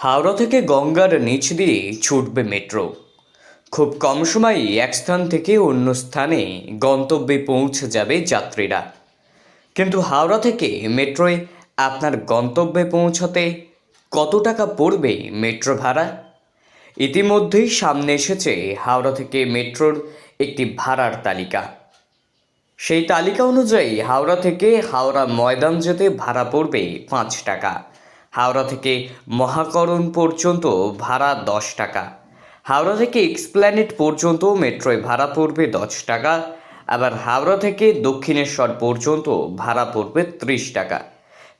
হাওড়া থেকে গঙ্গার নিচ দিয়ে ছুটবে মেট্রো। খুব কম সময়েই এক স্থান থেকে অন্য স্থানে গন্তব্যে পৌঁছে যাবে যাত্রীরা। কিন্তু হাওড়া থেকে মেট্রোয় আপনার গন্তব্যে পৌঁছাতে কত টাকা পড়বে মেট্রো ভাড়া? ইতিমধ্যেই সামনে এসেছে হাওড়া থেকে মেট্রোর একটি ভাড়ার তালিকা। সেই তালিকা অনুযায়ী হাওড়া থেকে হাওড়া ময়দান যেতে ভাড়া পড়বে পাঁচ টাকা। হাওড়া থেকে মহাকরণ পর্যন্ত ভাড়া দশ টাকা। হাওড়া থেকে এক্সপ্ল্যানেট পর্যন্ত মেট্রোয় ভাড়া পড়বে দশ টাকা। আবার হাওড়া থেকে দক্ষিণেশ্বর পর্যন্ত ভাড়া পড়বে ত্রিশ টাকা।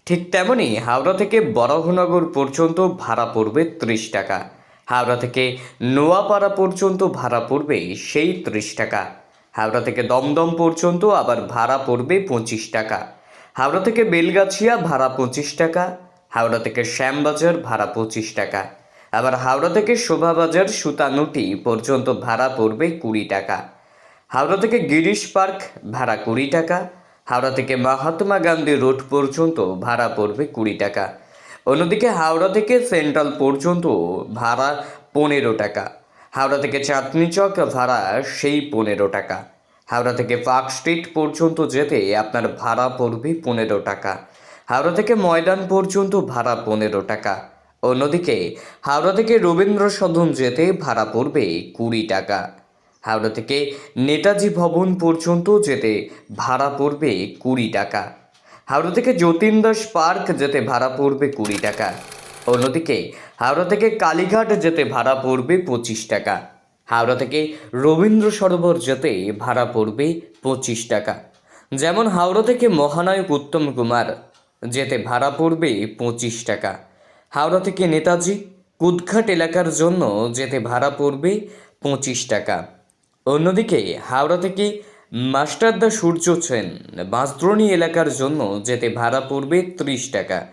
ঠিক তেমনই হাওড়া থেকে বরাহনগর পর্যন্ত ভাড়া পড়বে ত্রিশ টাকা। হাওড়া থেকে নোয়াপাড়া পর্যন্ত ভাড়া পড়বে সেই ত্রিশ টাকা। হাওড়া থেকে দমদম পর্যন্ত আবার ভাড়া পড়বে পঁচিশ টাকা। হাওড়া থেকে বেলগাছিয়া ভাড়া পঁচিশ টাকা। হাওড়া থেকে শ্যামবাজার ভাড়া পঁচিশ টাকা। আবার হাওড়া থেকে শোভাবাজার সুতানুটি পর্যন্ত ভাড়া পড়বে কুড়ি টাকা। হাওড়া থেকে গিরিশ পার্ক ভাড়া কুড়ি টাকা। হাওড়া থেকে মহাত্মা গান্ধী রোড পর্যন্ত ভাড়া পড়বে কুড়ি টাকা। অন্যদিকে হাওড়া থেকে সেন্ট্রাল পর্যন্ত ভাড়া পনেরো টাকা। হাওড়া থেকে চাঁদনি চক ভাড়া সেই পনেরো টাকা। হাওড়া থেকে পার্ক স্ট্রিট পর্যন্ত যেতে আপনার ভাড়া পড়বে পনেরো টাকা। হাওড়া থেকে ময়দান পর্যন্ত ভাড়া পনেরো টাকা। অন্যদিকে হাওড়া থেকে রবীন্দ্র সদন যেতে ভাড়া পড়বে কুড়ি টাকা। হাওড়া থেকে নেতাজি ভবন পর্যন্ত যেতে ভাড়া পড়বে কুড়ি টাকা। হাওড়া থেকে যতীন দাস পার্ক যেতে ভাড়া পড়বে কুড়ি টাকা। অন্যদিকে হাওড়া থেকে কালীঘাট যেতে ভাড়া পড়বে পঁচিশ টাকা। হাওড়া থেকে রবীন্দ্র সরোবর যেতে ভাড়া পড়বে পঁচিশ টাকা। যেমন হাওড়া থেকে মহানায়ক উত্তম কুমার যেতে ভাড়া পড়বে পঁচিশ টাকা। হাওড়া থেকে নেতাজি, কুদঘাট এলাকার জন্য যেতে ভাড়া পড়বে পঁচিশ টাকা। অন্যদিকে হাওড়া থেকে মাস্টারদা সূর্য সেন, বাঁশদ্রোণী এলাকার জন্য যেতে ভাড়া পড়বে ত্রিশ টাকা।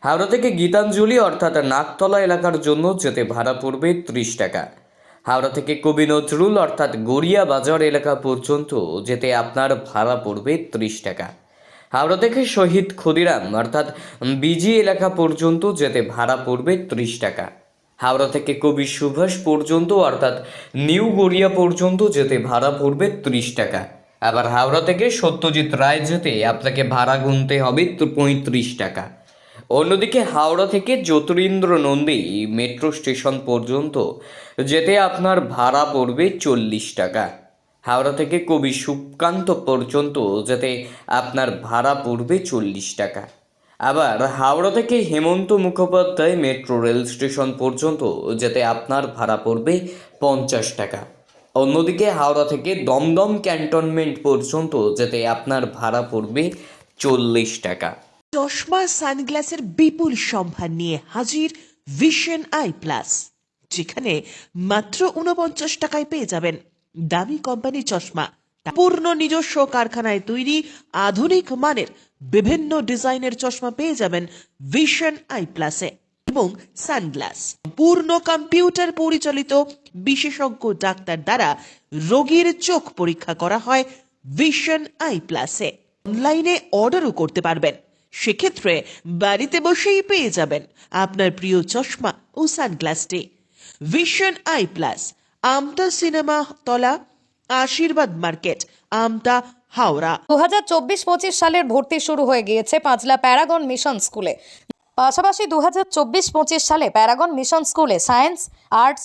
হাওড়া থেকে গীতাঞ্জলি অর্থাৎ নাকতলা এলাকার জন্য যেতে ভাড়া পড়বে ত্রিশ টাকা। হাওড়া থেকে কবি নজরুল অর্থাৎ গড়িয়া বাজার এলাকা পর্যন্ত যেতে আপনার ভাড়া পড়বে ত্রিশ টাকা। হাওড়া থেকে শহীদ ক্ষুদিরাম, অর্থাৎ বিজি এলাকা পর্যন্ত যেতে ভাড়া পড়বে ত্রিশ টাকা। হাওড়া থেকে কবি সুভাষ পর্যন্ত, অর্থাৎ নিউ গড়িয়া পর্যন্ত যেতে ভাড়া পড়বে ত্রিশ টাকা। আবার হাওড়া থেকে সত্যজিৎ রায় যেতে আপনাকে ভাড়া গুনতে হবে পঁয়ত্রিশ টাকা। অন্যদিকে হাওড়া থেকে জ্যোতিরিন্দ্র নন্দী মেট্রো স্টেশন পর্যন্ত যেতে আপনার ভাড়া পড়বে চল্লিশ টাকা। হাওড়া থেকে কবি সুকান্ত পর্যন্ত যেতে আপনার ভাড়া পড়বে চল্লিশ টাকা। আবার হাওড়া থেকে Hemanta Mukhopadhyay metro rail station পর্যন্ত যেতে আপনার ভাড়া পড়বে পঞ্চাশ টাকা। অন্যদিকে হাওড়া থেকে দমদম ক্যান্টনমেন্ট পর্যন্ত যেতে আপনার ভাড়া পড়বে চল্লিশ টাকা। চশমা, সানগ্লাসের বিপুল সম্ভার নিয়ে হাজির ভিশন আই প্লাস, যেখানে মাত্র উনপঞ্চাশ টাকায় পেয়ে যাবেন দামি কোম্পানি চশমা পূর্ণ নিজস্ব কারখানায় তৈরি আধুনিক মানের বিভিন্ন ডিজাইনের চশমা পেয়ে যাবেন ভিশন আই প্লাসে এবং সানগ্লাস পূর্ণ কম্পিউটার পরিচালিত বিশেষজ্ঞ ডাক্তার দ্বারা রোগীর চোখ পরীক্ষা করা হয় ভিশন আই প্লাসে অনলাইনে অর্ডারও করতে পারবেন। সেক্ষেত্রে বাড়িতে বসেই পেয়ে যাবেন আপনার প্রিয় চশমা ও সানগ্লাসটি vision eye plus Amta cinema তলা, আশীর্বাদ মার্কেট, আমতা হাওড়া। দু হাজার চব্বিশ পঁচিশ সালের ভর্তি শুরু হয়ে গিয়েছে পাঁচলা প্যারাগন মিশন স্কুলে। পাশাপাশি দু হাজার চব্বিশ পঁচিশ সালে প্যারাগন মিশন স্কুলে সায়েন্স, আর্টস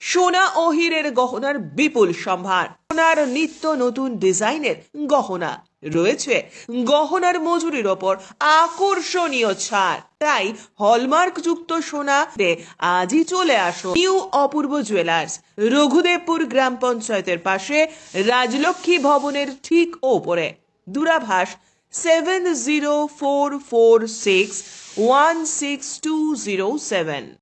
সোনা ও হীরের গহনার বিপুল সম্ভার। সোনার নিত্য নতুন ডিজাইনের গহনা রয়েছে। গহনার মজুরির ওপর আকর্ষণীয় ছাড়। তাই হলমার্ক যুক্ত সোনা আজই চলে আসো নিউ অপূর্ব জুয়েলার্স। রঘুদেবপুর গ্রাম পঞ্চায়েতের পাশে রাজলক্ষ্মী ভবনের ঠিক ওপরে। দূরাভাষ seven zero four four six one six two zero seven.